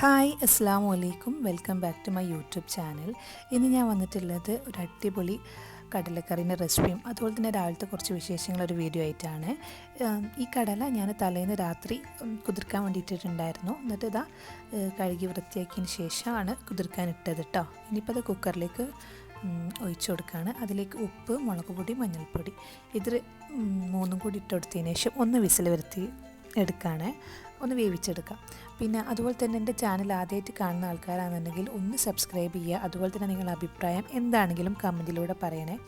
Hi അസ്സാം വലൈക്കും welcome back to my YouTube channel. ഇന്ന് ഞാൻ വന്നിട്ടുള്ളത് ഒരു അടിപൊളി കടലക്കറീന്റെ റെസിപ്പിയും അതുപോലെ തന്നെ രാവിലത്തെ കുറച്ച് വിശേഷങ്ങളൊരു വീഡിയോ ആയിട്ടാണ്. ഈ കടല ഞാൻ തലേന്ന് രാത്രി കുതിർക്കാൻ വേണ്ടിയിട്ടിട്ടുണ്ടായിരുന്നു. എന്നിട്ട് ഇതാ കഴുകി വൃത്തിയാക്കിയതിന് ശേഷമാണ് കുതിർക്കാൻ ഇട്ടത് കേട്ടോ ഇനിയിപ്പോൾ അത് കുക്കറിലേക്ക് ഒഴിച്ചു കൊടുക്കുകയാണ് അതിലേക്ക് ഉപ്പ് മുളക് പൊടി മഞ്ഞൾപ്പൊടി. ഇത് മൂന്നും കൂടി ഇട്ട് കൊടുത്തതിന് ശേഷം ഒന്ന് വിസിൽ വരുത്തി എടുക്കുകയാണ് ഒന്ന് വേവിച്ചെടുക്കാം. പിന്നെ അതുപോലെ തന്നെ എന്റെ ചാനൽ ആദ്യമായിട്ട് കാണുന്ന ആൾക്കാരാണെന്നുണ്ടെങ്കിൽ ഒന്ന് സബ്സ്ക്രൈബ് ചെയ്യുക. അതുപോലെ തന്നെ നിങ്ങളുടെ അഭിപ്രായം എന്താണെങ്കിലും കമന്റിലൂടെ പറയണേ.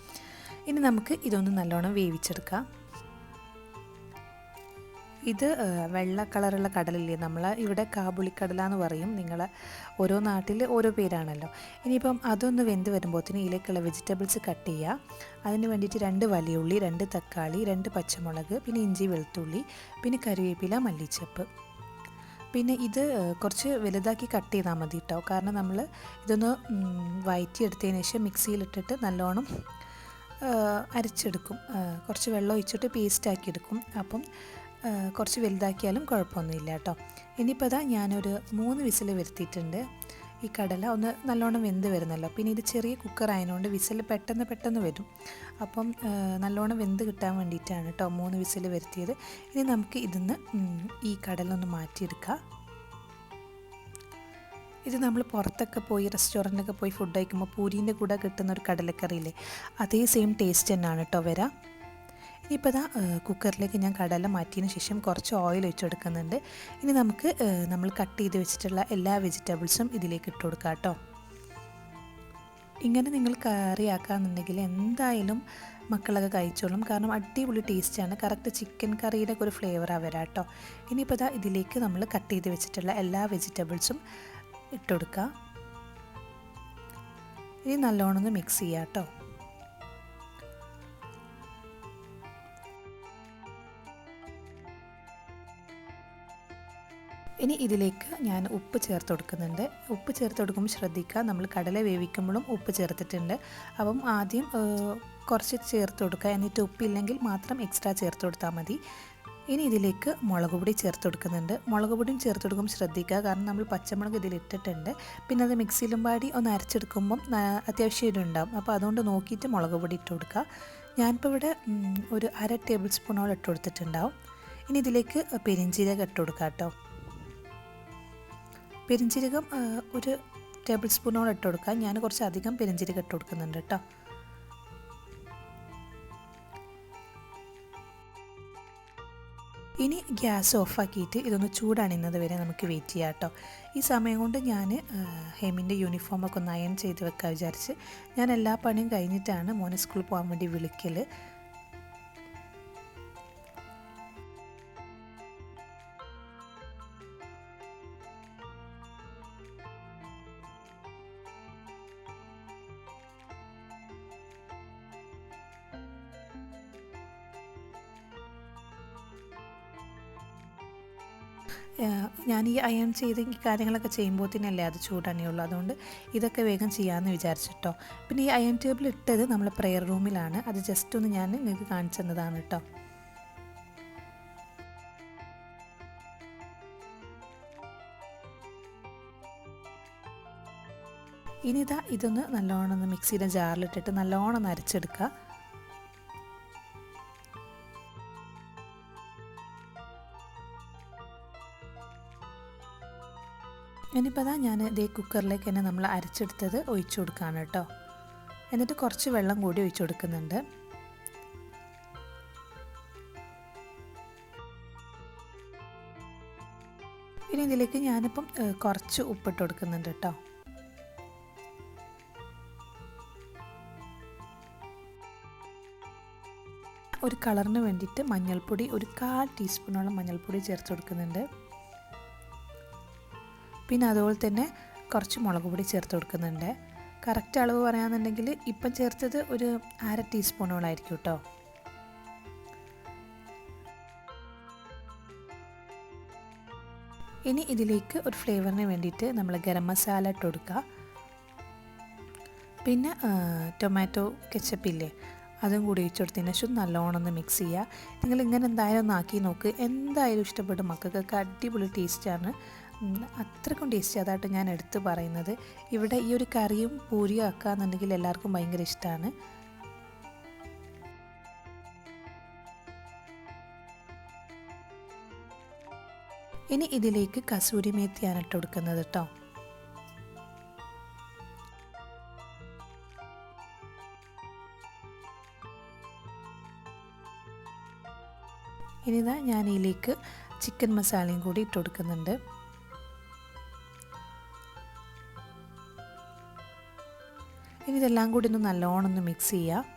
ഇനി നമുക്ക് ഇതൊന്ന് നല്ലോണം വേവിച്ചെടുക്കാം. ഇത് വെള്ള കളറുള്ള കടലില്ലേ? നമ്മൾ ഇവിടെ കാബുളിക്കടല എന്ന് പറയും. നിങ്ങൾ ഓരോ നാട്ടിൽ ഓരോ പേരാണല്ലോ. ഇനിയിപ്പം അതൊന്ന് വെന്ത് വരുമ്പോഴത്തേന് ഇതിലേക്കുള്ള വെജിറ്റബിൾസ് കട്ട് ചെയ്യുക അതിന് വേണ്ടിയിട്ട് രണ്ട് വലിയുള്ളി രണ്ട് തക്കാളി രണ്ട് പച്ചമുളക് പിന്നെ ഇഞ്ചി വെളുത്തുള്ളി പിന്നെ കറിവേപ്പില മല്ലിച്ചപ്പ്. പിന്നെ ഇത് കുറച്ച് വലുതാക്കി കട്ട് ചെയ്താൽ മതി കേട്ടോ കാരണം നമ്മൾ ഇതൊന്ന് വയറ്റിയെടുത്തതിന് ശേഷം മിക്സിയിലിട്ടിട്ട് നല്ലോണം അരച്ചെടുക്കും. കുറച്ച് വെള്ളം ഒഴിച്ചിട്ട് പേസ്റ്റ് ആക്കി എടുക്കും അപ്പം കുറച്ച് വലുതാക്കിയാലും കുഴപ്പമൊന്നുമില്ല കേട്ടോ. ഇനിയിപ്പോൾ ഇതാ ഞാനൊരു മൂന്ന് വിസിൽ വരുത്തിയിട്ടുണ്ട്. ഈ കടല ഒന്ന് നല്ലോണം വെന്ത് വരുന്നല്ലോ. പിന്നെ ഇത് ചെറിയ കുക്കർ ആയതുകൊണ്ട് വിസിൽ പെട്ടെന്ന് പെട്ടെന്ന് വരും. അപ്പം നല്ലോണം വെന്ത് കിട്ടാൻ വേണ്ടിയിട്ടാണ് കേട്ടോ മൂന്ന് വിസിൽ വരുത്തിയത്. ഇനി നമുക്ക് ഇതിന്ന് ഈ കടലൊന്ന് മാറ്റിയെടുക്കാം. ഇത് നമ്മൾ പുറത്തൊക്കെ പോയി റെസ്റ്റോറന്റൊക്കെ പോയി ഫുഡ് കഴിക്കുമ്പോൾ പൂരീന്റെ കൂടെ കിട്ടുന്ന ഒരു കടലക്കറിയില്ലേ? അതേ സെയിം ടേസ്റ്റ് തന്നെയാണ് കേട്ടോ വരാം. ഇനിയിപ്പോൾ ഇതാ കുക്കറിലേക്ക് ഞാൻ കടല മാറ്റിയതിന് ശേഷം കുറച്ച് ഓയിൽ ഒഴിച്ച് കൊടുക്കുന്നുണ്ട് ഇനി നമുക്ക് നമ്മൾ കട്ട് ചെയ്ത് വെച്ചിട്ടുള്ള എല്ലാ വെജിറ്റബിൾസും ഇതിലേക്ക് ഇട്ട് കൊടുക്കാം കേട്ടോ. ഇങ്ങനെ നിങ്ങൾ കറി ആക്കാന്നുണ്ടെങ്കിൽ എന്തായാലും മക്കളൊക്കെ കഴിച്ചോളും. കാരണം അടിപൊളി ടേസ്റ്റാണ് കറക്റ്റ് ചിക്കൻ കറിയുടെ ഒരു ഫ്ലേവറാണ് വരാം കേട്ടോ. ഇനിയിപ്പോൾ ഇതാ ഇതിലേക്ക് നമ്മൾ കട്ട് ചെയ്ത് വെച്ചിട്ടുള്ള എല്ലാ വെജിറ്റബിൾസും ഇട്ട് കൊടുക്കുക ഇനി നല്ലോണം ഒന്ന് മിക്സ് ചെയ്യാം കേട്ടോ. ഇനി ഇതിലേക്ക് ഞാൻ ഉപ്പ് ചേർത്ത് കൊടുക്കുന്നുണ്ട്. ഉപ്പ് ചേർത്ത് കൊടുക്കുമ്പോൾ ശ്രദ്ധിക്കുക. നമ്മൾ കടല വേവിക്കുമ്പോഴും ഉപ്പ് ചേർത്തിട്ടുണ്ട്. അപ്പം ആദ്യം കുറച്ച് ചേർത്ത് കൊടുക്കുക. എന്നിട്ട് ഉപ്പില്ലെങ്കിൽ മാത്രം എക്സ്ട്രാ ചേർത്ത് കൊടുത്താൽ മതി. ഇനി ഇതിലേക്ക് മുളക് പൊടി ചേർത്ത് കൊടുക്കുന്നുണ്ട്. മുളക് പൊടിയും ചേർത്ത് കൊടുക്കുമ്പോൾ ശ്രദ്ധിക്കുക. കാരണം നമ്മൾ പച്ചമുളക് ഇതിലിട്ടിട്ടുണ്ട് പിന്നെ അത് മിക്സിയിലും പാടി ഒന്ന് അരച്ചെടുക്കുമ്പം അത്യാവശ്യം ഇടുണ്ടാവും. അപ്പോൾ അതുകൊണ്ട് നോക്കിയിട്ട് മുളക് പൊടി ഇട്ട് കൊടുക്കുക. ഞാനിപ്പോൾ ഇവിടെ ഒരു അര ടേബിൾ സ്പൂണോളം ഇട്ട് കൊടുത്തിട്ടുണ്ടാവും. ഇനി ഇതിലേക്ക് പെരിഞ്ചീരകം ഇട്ട് കൊടുക്കാം കേട്ടോ. പെരിഞ്ജീരകം ആ, ഒരു ടേബിൾ സ്പൂണോളം ഇട്ട് കൊടുക്കുക ഞാൻ കുറച്ച് അധികം പെരിഞ്ചീരകം ഇട്ട് കൊടുക്കുന്നുണ്ട് കേട്ടോ. ഇനി ഗ്യാസ് ഓഫാക്കിയിട്ട് ഇതൊന്ന് ചൂടണിയുന്നത് വരെ നമുക്ക് വെയിറ്റ് ചെയ്യാം കേട്ടോ. ഈ സമയം കൊണ്ട് ഞാൻ ഹേമിന്റെ യൂണിഫോമൊക്കെ ഒന്ന് അയൺ ചെയ്ത് വെക്കാൻ വിചാരിച്ച്. ഞാൻ എല്ലാ പണിയും കഴിഞ്ഞിട്ടാണ് മോനെ സ്കൂളിൽ പോകാൻ വേണ്ടി വിളിക്കൽ ഞാൻ ഈ അയൺ ചെയ്ത് ഈ കാര്യങ്ങളൊക്കെ ചെയ്യുമ്പോഴത്തേനല്ലേ അത് ചൂടണിയുള്ളൂ. അതുകൊണ്ട് ഇതൊക്കെ വേഗം ചെയ്യാമെന്ന് വിചാരിച്ചിട്ടോ. പിന്നെ ഈ അയൺ ടേബിൾ ഇട്ടത് നമ്മൾ പ്രെയർ റൂമിലാണ് അത് ജസ്റ്റ് ഒന്ന് ഞാൻ നിങ്ങൾക്ക് കാണിച്ചു തന്നതാണ് കേട്ടോ ഇനിതാ ഇതൊന്ന് നല്ലോണം ഒന്ന് മിക്സിയുടെ ജാറിലിട്ടിട്ട് നല്ലോണം ഒന്ന് ഇനിയിപ്പോൾ അതാ ഞാൻ ഇതേ കുക്കറിലേക്ക് തന്നെ നമ്മൾ അരച്ചെടുത്തത് ഒഴിച്ചു കൊടുക്കുകയാണ് കേട്ടോ. എന്നിട്ട് കുറച്ച് വെള്ളം കൂടി ഒഴിച്ചു കൊടുക്കുന്നുണ്ട് ഇനി ഇതിലേക്ക് ഞാനിപ്പം കുറച്ച് ഉപ്പിട്ട് കൊടുക്കുന്നുണ്ട് കേട്ടോ. ഒരു കളറിന് വേണ്ടിയിട്ട് മഞ്ഞൾപ്പൊടി ഒരു കാൽ ടീസ്പൂണോളം മഞ്ഞൾപ്പൊടി ചേർത്ത് കൊടുക്കുന്നുണ്ട് പിന്നെ അതുപോലെ തന്നെ കുറച്ച് മുളക് പൊടി ചേർത്ത് കൊടുക്കുന്നുണ്ട്. കറക്റ്റ് അളവ് പറയാന്നുണ്ടെങ്കിൽ ഇപ്പം ചേർത്തത് ഒരു അര ടീസ്പൂണോളായിരിക്കും കേട്ടോ. ഇനി ഇതിലേക്ക് ഒരു ഫ്ലേവറിന് വേണ്ടിയിട്ട് നമ്മൾ ഗരം മസാല ഇട്ട് കൊടുക്കുക. പിന്നെ ടൊമാറ്റോ കെച്ചപ്പില്ലേ അതും കൂടി ഒഴിച്ച് കൊടുത്തതിന് ശേഷം നല്ലോണം ഒന്ന് മിക്സ് ചെയ്യുക. നിങ്ങൾ ഇങ്ങനെ എന്തായാലും ഒന്ന് ആക്കി നോക്ക്. എന്തായാലും ഇഷ്ടപ്പെടും. മക്കൾക്കൊക്കെ അടിപൊളി ടേസ്റ്റാണ് അത്രക്കും ടേസ്റ്റി അതായിട്ട് ഞാൻ എടുത്തു പറയുന്നത്. ഇവിടെ ഈ ഒരു കറിയും പൂരിയും ആക്കാന്നുണ്ടെങ്കിൽ എല്ലാവർക്കും ഭയങ്കര ഇഷ്ടമാണ് ഇനി ഇതിലേക്ക് കസൂരി മേത്തിയാണ് ഇട്ട് കൊടുക്കുന്നത് കേട്ടോ ഇനിതാ ഞാൻ ഇതിലേക്ക് ചിക്കൻ മസാലയും കൂടി ഇട്ട് കൊടുക്കുന്നുണ്ട്. ഇതെല്ലാം കൂടി ഒന്ന് നല്ലോണം ഒന്ന് മിക്സ് ചെയ്യുക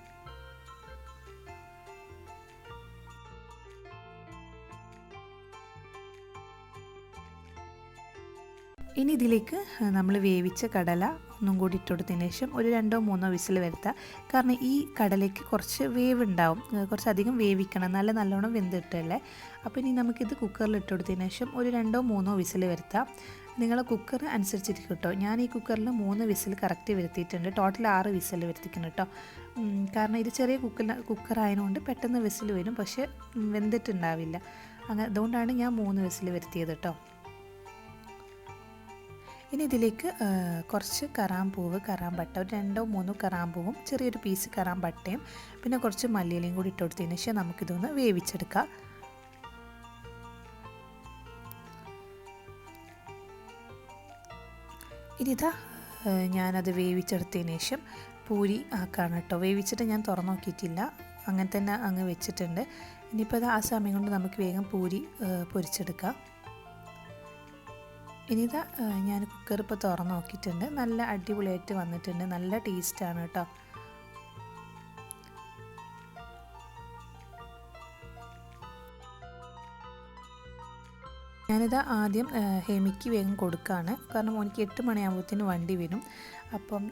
ഇനി ഇതിലേക്ക് നമ്മൾ വേവിച്ച കടല ഒന്നും കൂടി ഇട്ടുകൊടുത്തതിന് ശേഷം ഒരു രണ്ടോ മൂന്നോ വിസിൽ വരുത്താം. കാരണം ഈ കടലയ്ക്ക് കുറച്ച് വേവ് ഉണ്ടാവും കുറച്ചധികം വേവിക്കണം. നല്ല നല്ലോണം വെന്തിട്ടല്ലേ? അപ്പോൾ ഇനി നമുക്കിത് കുക്കറിൽ ഇട്ടുകൊടുത്തതിന് ശേഷം ഒരു രണ്ടോ മൂന്നോ വിസിൽ വരുത്താം. നിങ്ങളെ കുക്കർ അനുസരിച്ചിരിക്കും കേട്ടോ ഞാൻ ഈ കുക്കറിൽ മൂന്ന് വിസിൽ കറക്റ്റ് വരുത്തിയിട്ടുണ്ട്. ടോട്ടൽ ആറ് വിസിൽ വരുത്തിക്കണം കേട്ടോ കാരണം ഇത് ചെറിയ കുക്കർ കുക്കർ ആയതുകൊണ്ട് പെട്ടെന്ന് വിസിൽ വരും. പക്ഷേ വെന്തിട്ടുണ്ടാവില്ല. അങ്ങനെ അതുകൊണ്ടാണ് ഞാൻ മൂന്ന് വിസിൽ വരുത്തിയത് കേട്ടോ ഇനി ഇതിലേക്ക് കുറച്ച് കറാമ്പൂവ് കറാമ്പട്ട. ഒരു രണ്ടോ മൂന്നോ കറാമ്പൂവും ചെറിയൊരു പീസ് കറാമ്പട്ടയും പിന്നെ കുറച്ച് മല്ലിയിലയും കൂടി ഇട്ട് കൊടുത്തതിന് ശേഷം നമുക്കിതൊന്ന് വേവിച്ചെടുക്കാം. ഇനിതാ ഞാനത് വേവിച്ചെടുത്തതിന് ശേഷം പൂരി ആക്കാണ് കേട്ടോ. വേവിച്ചിട്ട് ഞാൻ തുറന്നു നോക്കിയിട്ടില്ല അങ്ങനെ തന്നെ അങ്ങ് വെച്ചിട്ടുണ്ട്. ഇനിയിപ്പോൾ അത് ആ സമയം കൊണ്ട് നമുക്ക് വേഗം പൂരി പൊരിച്ചെടുക്കാം. ഇനിതാ ഞാൻ കുക്കർ ഇപ്പോൾ തുറന്നു നോക്കിയിട്ടുണ്ട് നല്ല അടിപൊളിയായിട്ട് വന്നിട്ടുണ്ട്. നല്ല ടേസ്റ്റാണ് കേട്ടോ. ഞാനിത് ആദ്യം ഹേമിക്ക് വേഗം കൊടുക്കുകയാണ് കാരണം എനിക്ക് എട്ട് മണിയാകുമ്പോഴത്തേന് വണ്ടി വരും. അപ്പം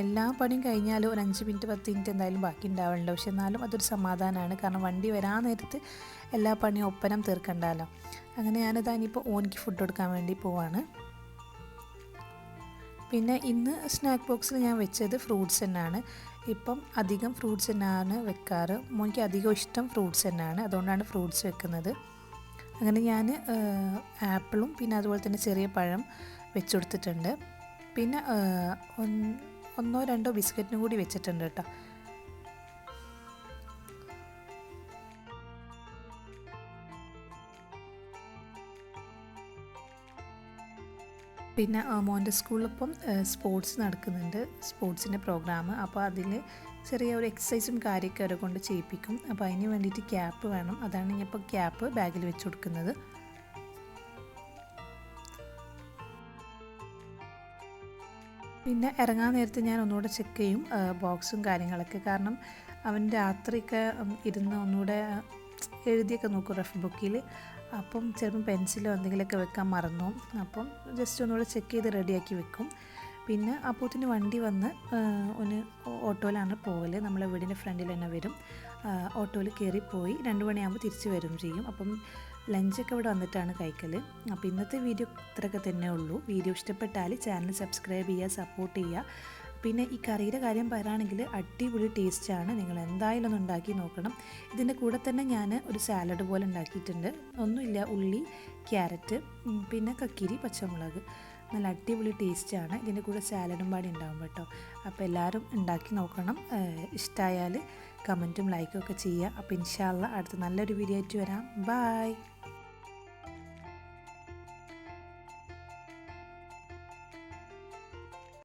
എല്ലാ പണിയും കഴിഞ്ഞാലും ഒരു അഞ്ച് മിനിറ്റ് പത്ത് മിനിറ്റ് എന്തായാലും ബാക്കി ഉണ്ടാവുന്നുണ്ട് പക്ഷെ എന്നാലും അതൊരു സമാധാനമാണ് കാരണം വണ്ടി വരാൻ നേരത്ത് എല്ലാ പണിയും ഒപ്പനം തീർക്കണ്ടല്ലോ. അങ്ങനെ ഞാനിതാ ഇനിയിപ്പോൾ ഓനിക്ക് ഫുഡ് കൊടുക്കാൻ വേണ്ടി പോവാണ്. പിന്നെ ഇന്ന് സ്നാക്ക് ബോക്സിൽ ഞാൻ വെച്ചത് ഫ്രൂട്ട്സ് തന്നെയാണ് ഇപ്പം അധികം ഫ്രൂട്ട്സ് തന്നെയാണ് വെക്കാറ്. മോനിക്ക് അധികം ഇഷ്ടം ഫ്രൂട്ട്സ് തന്നെയാണ് അതുകൊണ്ടാണ് ഫ്രൂട്ട്സ് വെക്കുന്നത്. അങ്ങനെ ഞാൻ ആപ്പിളും പിന്നെ അതുപോലെ തന്നെ ചെറിയ പഴം വെച്ച് കൊടുത്തിട്ടുണ്ട് പിന്നെ ഒന്നോ രണ്ടോ ബിസ്ക്കറ്റിനും കൂടി വെച്ചിട്ടുണ്ട് കേട്ടോ. പിന്നെ മോന്റെ സ്കൂളിലിപ്പം സ്പോർട്സ് നടക്കുന്നുണ്ട്. സ്പോർട്സിന്റെ പ്രോഗ്രാം. അപ്പോൾ അതിൽ ചെറിയ ഒരു എക്സസൈസും കാര്യമൊക്കെ അവരെ കൊണ്ട് ചെയ്യിപ്പിക്കും. അപ്പോൾ അതിന് വേണ്ടിയിട്ട് ക്യാപ്പ് വേണം. അതാണ് ഞാൻ ഇപ്പോൾ ക്യാപ്പ് ബാഗിൽ വെച്ച് കൊടുക്കുന്നത്. പിന്നെ ഇറങ്ങാൻ നേരത്ത് ഞാൻ ഒന്നുകൂടെ ചെക്ക് ചെയ്യും ബോക്സും കാര്യങ്ങളൊക്കെ. കാരണം അവൻ രാത്രിയൊക്കെ ഇരുന്ന് ഒന്നുകൂടെ എഴുതിയൊക്കെ നോക്കും റഫ് ബുക്കിൽ. അപ്പം ചിലപ്പം പെൻസിലോ എന്തെങ്കിലുമൊക്കെ വെക്കാൻ മറന്നു അപ്പം ജസ്റ്റ് ഒന്നുകൂടെ ചെക്ക് ചെയ്ത് റെഡിയാക്കി വെക്കും. പിന്നെ അപ്പോത്തിന് വണ്ടി വന്ന് ഒന്ന് ഓട്ടോയിലാണ് പോകൽ നമ്മളെ വീടിന്റെ ഫ്രണ്ടിൽ തന്നെ വരും. ഓട്ടോയിൽ കയറി കയറിപ്പോയി രണ്ട് മണിയാകുമ്പോൾ തിരിച്ച് വരും ചെയ്യും. അപ്പം ലഞ്ചൊക്കെ ഇവിടെ വന്നിട്ടാണ് കഴിക്കൽ അപ്പോൾ ഇന്നത്തെ വീഡിയോ ഇത്രയൊക്കെ തന്നെ ഉള്ളൂ. വീഡിയോ ഇഷ്ടപ്പെട്ടാൽ ചാനൽ സബ്സ്ക്രൈബ് ചെയ്യുക സപ്പോർട്ട് ചെയ്യുക. പിന്നെ ഈ കറിയുടെ കാര്യം പറയുകയാണെങ്കിൽ അടിപൊളി ടേസ്റ്റാണ്. നിങ്ങൾ എന്തായാലും ഒന്ന് ഉണ്ടാക്കി നോക്കണം. ഇതിന്റെ കൂടെ തന്നെ ഞാൻ ഒരു സാലഡ് പോലെ ഉണ്ടാക്കിയിട്ടുണ്ട്. ഒന്നുമില്ല ഉള്ളി ക്യാരറ്റ് പിന്നെ കക്കിരി പച്ചമുളക്. നല്ല അടിപൊളി ടേസ്റ്റാണ്. ഇതിന്റെ കൂടെ സാലഡും പാടി ഉണ്ടാവും കേട്ടോ. അപ്പോൾ എല്ലാവരും ഉണ്ടാക്കി നോക്കണം. ഇഷ്ടമായാൽ കമന്റും ലൈക്കും ഒക്കെ ചെയ്യുക. അപ്പോൾ ഇൻഷാല്ല അടുത്ത നല്ലൊരു വീഡിയോ ആയിട്ട് വരാം. ബായ്